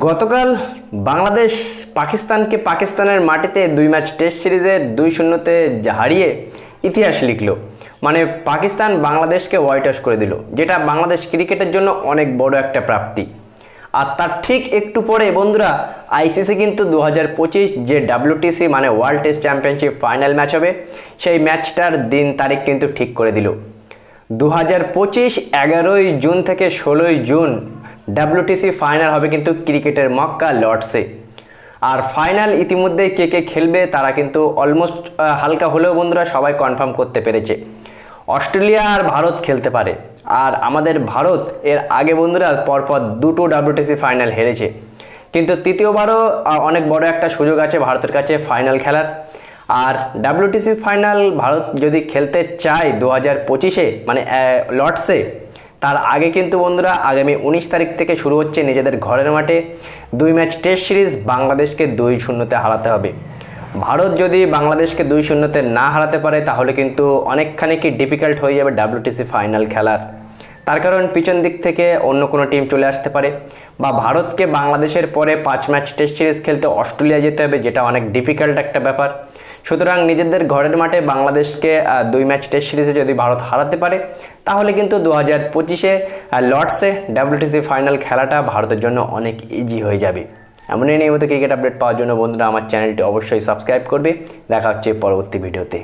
গতকাল বাংলাদেশ পাকিস্তানকে পাকিস্তানের মাটিতে দুই ম্যাচ টেস্ট সিরিজে দুই শূন্যতে হারিয়ে ইতিহাস লিখল। মানে পাকিস্তান বাংলাদেশকে হোয়াইট ওয়াশ করে দিল, যেটা বাংলাদেশ ক্রিকেটের জন্য অনেক বড় একটা প্রাপ্তি। আর তার ঠিক একটু পরে বন্ধুরা আইসিসি কিন্তু দু পঁচিশ যে ডাব্লিউটিসি মানে world test championship final match হবে, সেই ম্যাচটার দিন তারিখ কিন্তু ঠিক করে দিল। দু হাজার পঁচিশ এগারোই জুন থেকে ষোলোই জুন ডাব্লিউটিসি ফাইনাল হবে কিন্তু ক্রিকেটের মক্কা লর্ডসে। আর ফাইনাল ইতিমধ্যেই কে কে খেলবে তারা কিন্তু অলমোস্ট হালকা হলেও বন্ধুরা সবাই কনফার্ম করতে পেরেছে। অস্ট্রেলিয়া আর ভারত খেলতে পারে। আর আমাদের ভারত, এর আগে বন্ধুরা পরপর দুটো ডাব্লিউটিসি ফাইনাল হেরেছে। কিন্তু তৃতীয়বারও অনেক বড় একটা সুযোগ আছে ভারতের কাছে ফাইনাল খেলার। আর ডাব্লিউটিসি ফাইনাল ভারত যদি খেলতে চায় দু হাজার পঁচিশে মানে লর্ডসে তার আগে কিন্তু বন্ধুরা আগামী উনিশ তারিখ থেকে শুরু হচ্ছে নিজেদের ঘরের মাঠে। দুই ম্যাচ টেস্ট সিরিজ বাংলাদেশকে দুই শূন্যতে হারাতে হবে। ভারত যদি বাংলাদেশকে দুই শূন্যতে না হারাতে পারে, তাহলে কিন্তু অনেকখানি কি ডিফিকাল্ট হয়ে যাবে ডাব্লিউটিসি ফাইনাল খেলার। তার কারণ পিছন দিক থেকে অন্য কোনো টিম চলে আসতে পারে। বা ভারতকে বাংলাদেশের পরে পাঁচ ম্যাচ টেস্ট সিরিজ খেলতে অস্ট্রেলিয়া যেতে হবে, যেটা অনেক ডিফিকাল্ট একটা ব্যাপার। সুতরাং নিজেদের ঘরের মাঠে বাংলাদেশকে দুই ম্যাচ টেস্ট সিরিজে যদি ভারত হারাতে পারে, তাহলে কিন্তু দু হাজার পঁচিশে লর্ডসে ডাব্লিউটিসি ফাইনাল খেলাটা ভারতের জন্য অনেক ইজি হয়ে যাবে। এমনই নিয়মিত ক্রিকেট আপডেট পাওয়ার জন্য বন্ধুরা, আমার চ্যানেলটি অবশ্যই সাবস্ক্রাইব করবে। দেখা হচ্ছে পরবর্তী ভিডিওতে